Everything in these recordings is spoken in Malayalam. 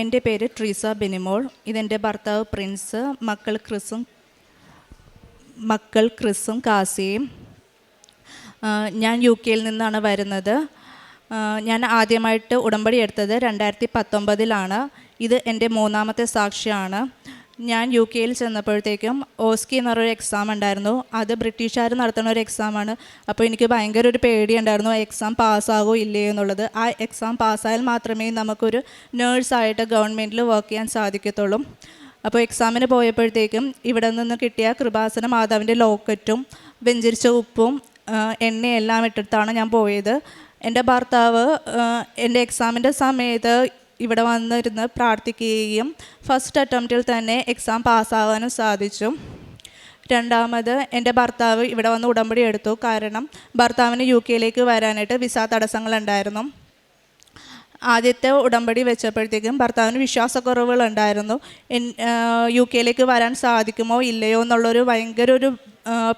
എന്റെ പേര് ട്രീസ ബെനിമോൾ. ഇതെന്റെ ഭർത്താവ് പ്രിൻസ് മക്കൾ ക്രിസും മക്കൾ ക്രിസും കാസിയും. ഞാൻ യു കെയിൽ നിന്നാണ് വരുന്നത്. ഞാൻ ആദ്യമായിട്ട് ഉടമ്പടി എടുത്തത് രണ്ടായിരത്തി പത്തൊമ്പതിലാണ്. ഇത് എന്റെ മൂന്നാമത്തെ സാക്ഷിയാണ്. ഞാൻ യു കെയിൽ ചെന്നപ്പോഴത്തേക്കും ഓസ്കി എന്ന് പറഞ്ഞൊരു എക്സാം ഉണ്ടായിരുന്നു. അത് ബ്രിട്ടീഷുകാർ നടത്തുന്ന ഒരു എക്സാമാണ് അപ്പോൾ എനിക്ക് ഭയങ്കര ഒരു പേടിയുണ്ടായിരുന്നു എക്സാം പാസ്സാകോ ഇല്ലേ എന്നുള്ളത്. ആ എക്സാം പാസ്സായാൽ മാത്രമേ നമുക്കൊരു നേഴ്സായിട്ട് ഗവൺമെന്റിൽ വർക്ക് ചെയ്യാൻ സാധിക്കത്തുള്ളൂ. അപ്പോൾ എക്സാമിന് പോയപ്പോഴത്തേക്കും ഇവിടെ നിന്ന് കിട്ടിയ കൃപാസന മാതാവിന്റെ ലോക്കറ്റും വെഞ്ചരിച്ച ഉപ്പും എണ്ണയെല്ലാം ഇട്ടിട്ടാണ് ഞാൻ പോയത്. എന്റെ ഭർത്താവ് എന്റെ എക്സാമിന്റെ സമയത്ത് ഇവിടെ വന്നിരുന്ന് പ്രാർത്ഥിക്കുകയും ഫസ്റ്റ് അറ്റംപ്റ്റിൽ തന്നെ എക്സാം പാസ്സാവാനും സാധിച്ചു. രണ്ടാമത് എന്റെ ഭർത്താവ് ഇവിടെ വന്ന് ഉടമ്പടി എടുത്തു. കാരണം ഭർത്താവിന് യു കെയിലേക്ക് വരാനായിട്ട് വിസ തടസ്സങ്ങളുണ്ടായിരുന്നു. ആദ്യത്തെ ഉടമ്പടി വെച്ചപ്പോഴത്തേക്കും ഭർത്താവിന് വിശ്വാസക്കുറവുകളുണ്ടായിരുന്നു. യു കെയിലേക്ക് വരാൻ സാധിക്കുമോ ഇല്ലയോ എന്നുള്ളൊരു ഭയങ്കര ഒരു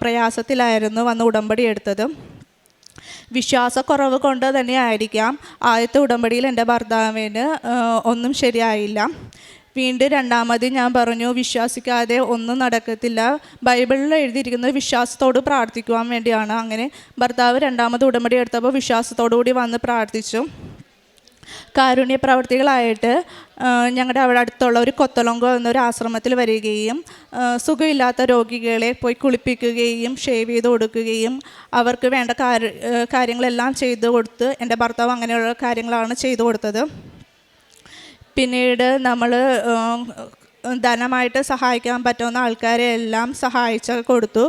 പ്രയാസത്തിലായിരുന്നു വന്ന് ഉടമ്പടി എടുത്തത്. വിശ്വാസക്കുറവ് കൊണ്ട് തന്നെ ആയിരിക്കാം ആദ്യത്തെ ഉടമ്പടിയിൽ എന്റെ ഭർത്താവിന് ഒന്നും ശരിയായില്ല. വീണ്ടും രണ്ടാമത് ഞാൻ പറഞ്ഞു വിശ്വസിക്കാതെ ഒന്നും നടക്കത്തില്ല. ബൈബിളിൽ എഴുതിയിരിക്കുന്നത് വിശ്വാസത്തോട് പ്രാർത്ഥിക്കുവാൻ വേണ്ടിയാണ്. അങ്ങനെ ഭർത്താവ് രണ്ടാമത് ഉടമ്പടി എടുത്തപ്പോൾ വിശ്വാസത്തോടു കൂടി വന്ന് പ്രാർത്ഥിച്ചു. കാരുണ്യ പ്രവർത്തികളായിട്ട് ഞങ്ങളുടെ അവിടെ അടുത്തുള്ള ഒരു കൊത്തലൊങ്കോ എന്നൊരു ആശ്രമത്തിൽ വരികയും സുഖമില്ലാത്ത രോഗികളെ പോയി കുളിപ്പിക്കുകയും ഷേവ് ചെയ്ത് കൊടുക്കുകയും അവർക്ക് വേണ്ട കാര്യ കാര്യങ്ങളെല്ലാം ചെയ്തു കൊടുത്ത് എന്റെ ഭർത്താവ് അങ്ങനെയുള്ള കാര്യങ്ങളാണ് ചെയ്തു കൊടുത്തത്. പിന്നീട് നമ്മൾ ധനമായിട്ട് സഹായിക്കാൻ പറ്റുന്ന ആൾക്കാരെ എല്ലാം സഹായിച്ച് കൊടുത്തു.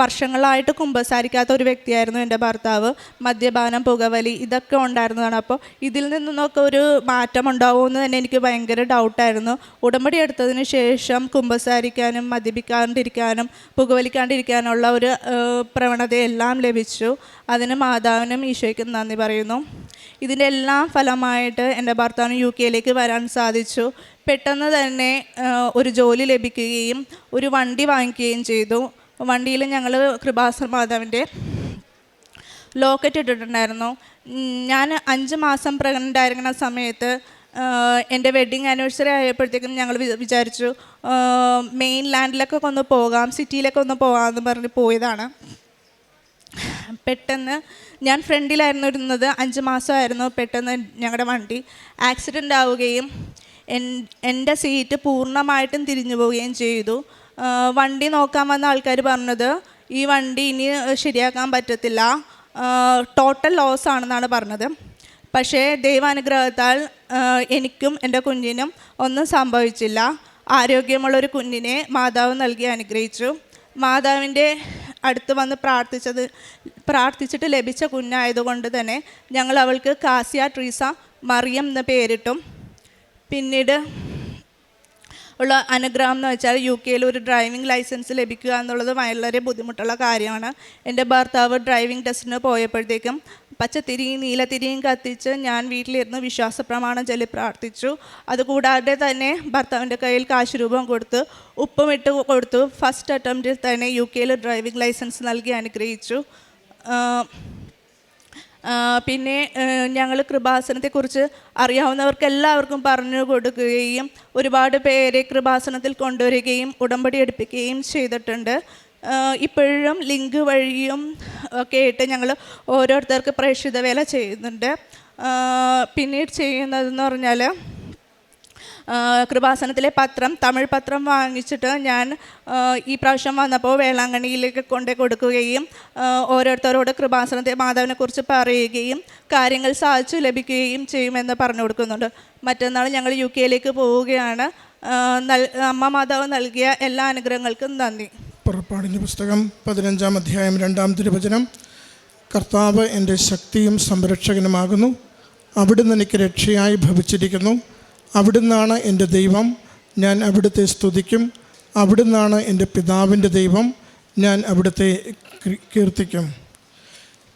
വർഷങ്ങളായിട്ട് കുമ്പസാരിക്കാത്ത ഒരു വ്യക്തിയായിരുന്നു എന്റെ ഭർത്താവ്. മദ്യപാനം പുകവലി ഇതൊക്കെ ഉണ്ടായിരുന്നതാണ്. അപ്പോൾ ഇതിൽ നിന്നൊക്കെ ഒരു മാറ്റം ഉണ്ടാവുമെന്ന് തന്നെ എനിക്ക് ഭയങ്കര ഡൗട്ടായിരുന്നു. ഉടമ്പടി എടുത്തതിന് ശേഷം കുമ്പസാരിക്കാനും മദ്യപിക്കാണ്ടിരിക്കാനും പുകവലിക്കാണ്ടിരിക്കാനുള്ള ഒരു പ്രവണതയെല്ലാം ലഭിച്ചു. അതിന് മാതാവിനും ഈശോയ്ക്കും നന്ദി പറയുന്നു. ഇതിന്റെ എല്ലാം ഫലമായിട്ട് എന്റെ ഭർത്താവിന് യു കെയിലേക്ക് വരാൻ സാധിച്ചു. പെട്ടെന്ന് തന്നെ ഒരു ജോലി ലഭിക്കുകയും ഒരു വണ്ടി വാങ്ങിക്കുകയും ചെയ്തു. വണ്ടിയിൽ ഞങ്ങൾ കൃപാസർ മാതാവിന്റെ ലോക്കറ്റ് ഇട്ടിട്ടുണ്ടായിരുന്നു. ഞാൻ അഞ്ച് മാസം പ്രഗ്നന്റ് ആയിരിക്കുന്ന സമയത്ത് എന്റെ വെഡ്ഡിങ് ആനിവേഴ്സറി ആയപ്പോഴത്തേക്കും ഞങ്ങൾ വിചാരിച്ചു മെയിൻ ലാൻഡിലൊക്കെ ഒന്ന് പോകാം സിറ്റിയിലൊക്കെ ഒന്ന് പോകാമെന്ന് പറഞ്ഞ് പോയതാണ്. പെട്ടെന്ന് ഞാൻ ഫ്രണ്ടിലായിരുന്നു ഇരുന്നത്. അഞ്ച് മാസമായിരുന്നു പെട്ടെന്ന് ഞങ്ങളുടെ വണ്ടി ആക്സിഡന്റ് ആവുകയും എന്റെ സീറ്റ് പൂർണമായിട്ടും തിരിഞ്ഞു പോവുകയും ചെയ്തു. വണ്ടി നോക്കാൻ വന്ന ആൾക്കാർ പറഞ്ഞത് ഈ വണ്ടി ഇനി ശരിയാക്കാൻ പറ്റത്തില്ല. ടോട്ടൽ ലോസ് ആണെന്നാണ് പറഞ്ഞത്. പക്ഷേ ദൈവാനുഗ്രഹത്താൽ എനിക്കും എന്റെ കുഞ്ഞിനും ഒന്നും സംഭവിച്ചില്ല. ആരോഗ്യമുള്ളൊരു കുഞ്ഞിനെ മാതാവ് നൽകി അനുഗ്രഹിച്ചു. മാതാവിന്റെ അടുത്ത് വന്ന് പ്രാർത്ഥിച്ചത് പ്രാർത്ഥിച്ചിട്ട് ലഭിച്ച കുഞ്ഞായതുകൊണ്ട് തന്നെ ഞങ്ങൾ അവൾക്ക് കാസിയ ട്രീസ മറിയം എന്ന പേരിട്ടും പിന്നീട് ഉള്ള അനുഗ്രഹം എന്ന് വെച്ചാൽ യു കെയിൽ ഒരു ഡ്രൈവിംഗ് ലൈസൻസ് ലഭിക്കുക എന്നുള്ളത് വളരെ ബുദ്ധിമുട്ടുള്ള കാര്യമാണ്. എന്റെ ഭർത്താവ് ഡ്രൈവിംഗ് ടെസ്റ്റിന് പോയപ്പോഴത്തേക്കും പച്ചത്തിരിയും നീലത്തിരിയും കത്തിച്ച് ഞാൻ വീട്ടിലിരുന്ന് വിശ്വാസ പ്രമാണം ചൊല്ലി പ്രാർത്ഥിച്ചു. അതുകൂടാതെ തന്നെ ഭർത്താവിന്റെ കയ്യിൽ കാശ് രൂപം കൊടുത്ത് ഉപ്പും ഇട്ട് കൊടുത്തു. ഫസ്റ്റ് അറ്റംപ്റ്റിൽ തന്നെ യു കെയിൽ ഡ്രൈവിംഗ് ലൈസൻസ് നൽകി അനുഗ്രഹിച്ചു. പിന്നെ ഞങ്ങൾ കൃപാസനത്തെക്കുറിച്ച് അറിയാവുന്നവർക്ക് എല്ലാവർക്കും പറഞ്ഞു കൊടുക്കുകയും ഒരുപാട് പേരെ കൃപാസനത്തിൽ കൊണ്ടുവരികയും ഉടമ്പടി എടുപ്പിക്കുകയും ചെയ്തിട്ടുണ്ട്. ഇപ്പോഴും ലിങ്ക് വഴിയും ഒക്കെ ആയിട്ട് ഞങ്ങൾ ഓരോരുത്തർക്ക് പ്രേക്ഷിത വേല ചെയ്യുന്നുണ്ട്. പിന്നീട് ചെയ്യുന്നതെന്ന് പറഞ്ഞാൽ കൃപാസനത്തിലെ പത്രം തമിഴ് പത്രം വാങ്ങിച്ചിട്ട് ഞാൻ ഈ പ്രാവശ്യം വന്നപ്പോൾ വേളാങ്കണ്ണിയിലേക്ക് കൊണ്ടു കൊടുക്കുകയും ഓരോരുത്തരോട് കൃപാസനത്തെ മാതാവിനെക്കുറിച്ച് പറയുകയും കാര്യങ്ങൾ സാധിച്ചു ലഭിക്കുകയും ചെയ്യുമെന്ന് പറഞ്ഞു കൊടുക്കുന്നുണ്ട്. മറ്റന്നാൾ ഞങ്ങൾ യു കെയിലേക്ക് പോവുകയാണ്. അമ്മ മാതാവ് നൽകിയ എല്ലാ അനുഗ്രഹങ്ങൾക്കും നന്ദി. പുറപ്പാടിന്റെ പുസ്തകം പതിനഞ്ചാം അധ്യായം രണ്ടാം തിരുവചനം. കർത്താവ് എന്റെ ശക്തിയും സംരക്ഷകനുമാകുന്നു. അവിടുന്ന് എനിക്ക് രക്ഷയായി ഭവിച്ചിരിക്കുന്നു. അവിടുന്നാണ് എന്റെ ദൈവം. ഞാൻ അവിടുത്തെ സ്തുതിക്കും. അവിടുന്നാണ് എന്റെ പിതാവിന്റെ ദൈവം. ഞാൻ അവിടുത്തെ കീർത്തിക്കും.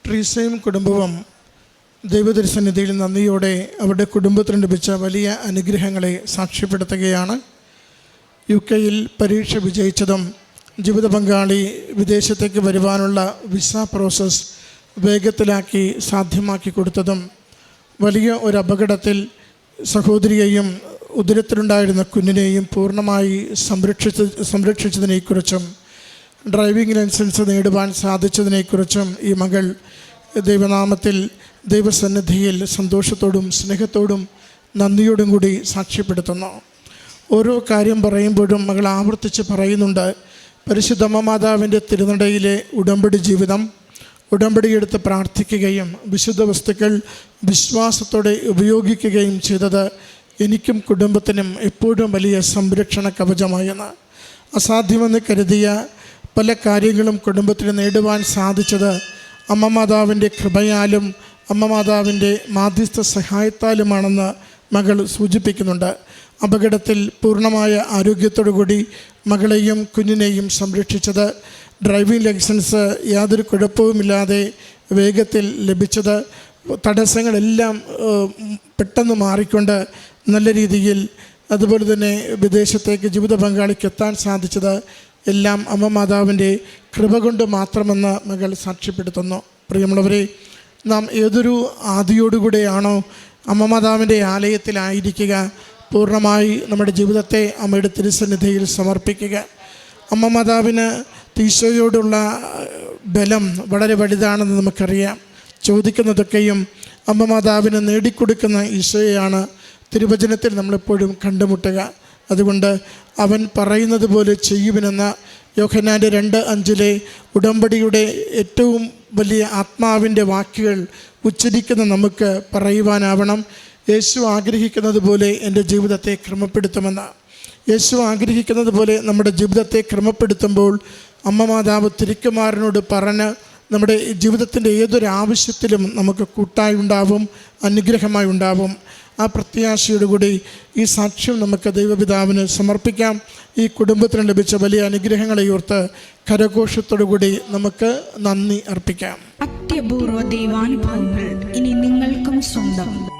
ട്രീസയും കുടുംബവും ദൈവദർശനിധിയിൽ നന്ദിയോടെ അവരുടെ കുടുംബത്തിന് ലഭിച്ച വലിയ അനുഗ്രഹങ്ങളെ സാക്ഷ്യപ്പെടുത്തുകയാണ്. യു കെയിൽ പരീക്ഷ വിജയിച്ചതും ജീവിത പങ്കാളി വിദേശത്തേക്ക് വരുവാനുള്ള വിസ പ്രോസസ്സ് വേഗത്തിലാക്കി സാധ്യമാക്കി കൊടുത്തതും വലിയ ഒരു അപകടത്തിൽ സഹോദരിയെയും ഉദരത്തിലുണ്ടായിരുന്ന കുഞ്ഞിനെയും പൂർണമായി സംരക്ഷിച്ച സംരക്ഷിച്ചതിനെക്കുറിച്ചും ഡ്രൈവിംഗ് ലൈസൻസ് നേടുവാൻ സാധിച്ചതിനെക്കുറിച്ചും ഈ മകൾ ദൈവനാമത്തിൽ ദൈവസന്നിധിയിൽ സന്തോഷത്തോടും സ്നേഹത്തോടും നന്ദിയോടും കൂടി സാക്ഷ്യപ്പെടുത്തുന്നു. ഓരോ കാര്യം പറയുമ്പോഴും മകൾ ആവർത്തിച്ച് പറയുന്നുണ്ട് പരിശുദ്ധമ്മ മാതാവിന്റെ തിരുനടയിലെ ഉടമ്പടി ജീവിതം ഉടമ്പടിയെടുത്ത് പ്രാർത്ഥിക്കുകയും വിശുദ്ധ വസ്തുക്കൾ വിശ്വാസത്തോടെ ഉപയോഗിക്കുകയും ചെയ്തത് എനിക്കും കുടുംബത്തിനും എപ്പോഴും വലിയ സംരക്ഷണ കവചമായെന്ന്. അസാധ്യമെന്ന് കരുതിയ പല കാര്യങ്ങളും കുടുംബത്തിന് നേടുവാൻ സാധിച്ചത് അമ്മ മാതാവിന്റെ കൃപയാലും അമ്മ മാതാവിന്റെ മാധ്യസ്ഥ സഹായത്താലുമാണെന്ന് മകൾ സൂചിപ്പിക്കുന്നുണ്ട്. അപകടത്തിൽ പൂർണമായ ആരോഗ്യത്തോടുകൂടി മകളെയും കുഞ്ഞിനെയും സംരക്ഷിച്ചത്. ഡ്രൈവിംഗ് ലൈസൻസ് യാതൊരു കുഴപ്പവുമില്ലാതെ വേഗത്തിൽ ലഭിച്ചത്. തടസ്സങ്ങളെല്ലാം പെട്ടെന്ന് മാറിക്കൊണ്ട് നല്ല രീതിയിൽ അതുപോലെ തന്നെ വിദേശത്തേക്ക് ജീവിത പങ്കാളിക്ക് എത്താൻ സാധിച്ചത്. എല്ലാം അമ്മ മാതാവിന്റെ കൃപ കൊണ്ട് മാത്രമെന്ന് മകൾ സാക്ഷ്യപ്പെടുത്തുന്നു. പ്രിയമുള്ളവരെ നാം ഏതൊരു ആദിയോടുകൂടെയാണോ അമ്മ മാതാവിന്റെ ആലയത്തിലായിരിക്കുക പൂർണമായി നമ്മുടെ ജീവിതത്തെ അമ്മയുടെ തിരുസന്നിധിയിൽ സമർപ്പിക്കുക. അമ്മ മാതാവിന് ഈശോയോടുള്ള ബലം വളരെ വലുതാണെന്ന് നമുക്കറിയാം. ചോദിക്കുന്നതൊക്കെയും അമ്മ മാതാവിന് നേടിക്കൊടുക്കുന്ന ഈശോയാണ് തിരുവചനത്തിൽ നമ്മളെപ്പോഴും കണ്ടുമുട്ടുക. അതുകൊണ്ട് അവൻ പറയുന്നത് പോലെ ചെയ്യുമെന്ന യോഹനാന്റെ രണ്ട് അഞ്ചിലെ ഉടമ്പടിയുടെ ഏറ്റവും വലിയ ആത്മാവിന്റെ വാക്കുകൾ ഉച്ചരിക്കുന്ന നമുക്ക് പറയുവാനാവണം. യേശു ആഗ്രഹിക്കുന്നത് പോലെ എന്റെ ജീവിതത്തെ ക്രമപ്പെടുത്തുമെന്ന്. യേശു ആഗ്രഹിക്കുന്നത് പോലെ നമ്മുടെ ജീവിതത്തെ ക്രമപ്പെടുത്തുമ്പോൾ അമ്മ മാതാവ് തിരിക്കുമാരനോട് പറഞ്ഞ് നമ്മുടെ ജീവിതത്തിന്റെ ഏതൊരു ആവശ്യത്തിലും നമുക്ക് കൂട്ടായി ഉണ്ടാവും അനുഗ്രഹമായി ഉണ്ടാവും. ആ പ്രത്യാശയോടു കൂടി ഈ സാക്ഷ്യം നമുക്ക് ദൈവപിതാവിന് സമർപ്പിക്കാം. ഈ കുടുംബത്തിന് ലഭിച്ച വലിയ അനുഗ്രഹങ്ങളെ ഓർത്ത് കരഘോഷത്തോടുകൂടി നമുക്ക് നന്ദി അർപ്പിക്കാം. അത്യപൂർവ ദൈവാനുഭവങ്ങൾ ഇനി നിങ്ങൾക്കും സ്വന്തം.